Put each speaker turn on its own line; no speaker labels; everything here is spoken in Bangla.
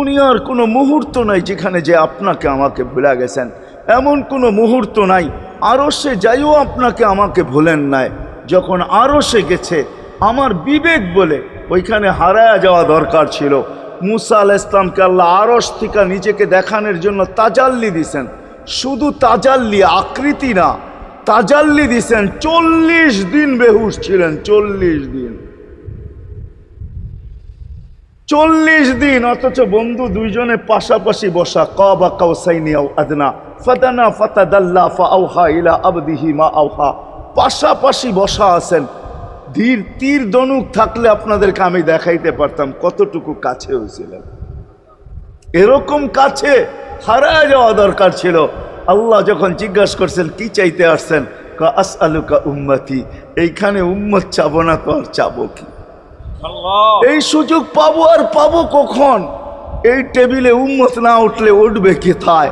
দুনিয়ার কোনো মুহূর্ত নাই যেখানে যে আপনাকে আমাকে ভুলে গেছেন। এমন কোনো মুহূর্ত নাই। আরও সে যাইও আপনাকে আমাকে ভুলেন নাই। যখন আরও সে গেছে, আমার বিবেক বলে ওইখানে হারায়া যাওয়া দরকার ছিল। মুসা আল ইসলামকে আল্লাহ আরস থেকে নিজেকে দেখানোর জন্য তাজাল্লি দিছেন। শুধু তাজাল্লি, আকৃতি না, তাজাল্লি দিছেন। চল্লিশ দিন বেহুশ ছিলেন, চল্লিশ দিন। চল্লিশ দিন, অথচ বন্ধু দুইজনে পাশাপাশি বসা। কবা কাউসাইনি আও আদনা, ফাদানা ফাতাদাল্লা ফাআউহা ইলা আবদিহি মা আউহা পাশাপাশি বসা আছেন। ধীর তীর দনুক থাকলে আপনাদেরকে আমি দেখাইতে পারতাম কতটুকু কাছে হয়েছিলেন। এরকম কাছে হারায় যাওয়া দরকার ছিল। আল্লাহ যখন জিজ্ঞাসা করছেন, কি চাইতে আসছেন? কা আস আলুকা উম্মতি। এইখানে উম্মত চাবো না তো আর চাবো কি? এই সুযোগ পাবো আর পাবো কখন? এই টেবিলে উম্মত না উঠলে উঠবে কোথায়